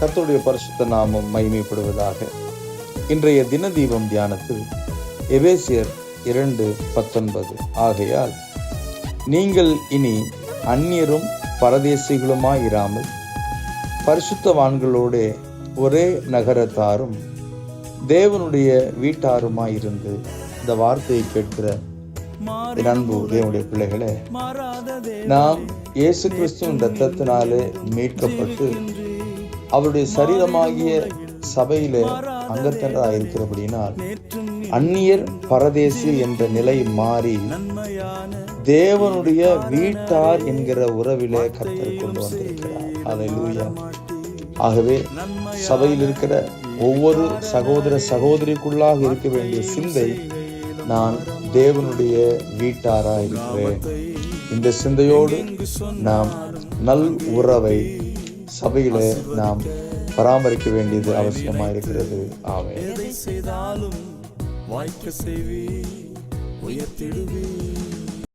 கர்த்தருடைய பரிசுத்த நாமம் மகிமைப்படுவதாக. இன்றைய தின தீபம் தியானத்தில் எபேசியர் இரண்டு பத்தொன்பது. ஆகையால் நீங்கள் இனி அந்நியரும் பரதேசிகளுமாயிராமல் பரிசுத்தவான்களோடே ஒரே நகரத்தாரும் தேவனுடைய வீட்டாருமாயிருந்து இந்த வார்த்தையை கேட்கிற அன்பு தேவனுடைய பிள்ளைகளே நாம் இயேசு கிறிஸ்துவின் இரத்தத்தினாலே மீட்கப்பட்டு அவருடைய சரீரமாகிய சபையிலே அங்கத்தனராக இருக்கிறபடினால் அந்நியர் பரதேசி என்ற நிலை மாறி தேவனுடைய வீட்டார் என்கிற உறவிலே கத்தர் கொண்டு வந்திருக்கிறார். ஆகவே சபையில் இருக்கிற ஒவ்வொரு சகோதர சகோதரிக்குள்ளாக இருக்க வேண்டிய சிந்தை நான் தேவனுடைய வீட்டாராக இருக்கிறேன் இந்த சிந்தையோடு நாம் நல் உறவை சபையில நாம் பராமரிக்க வேண்டியது அவசியமா இருக்கிறது ஆமே எதை செய்தாலும் வாய்க்க செய்வே உயர்த்திடுவே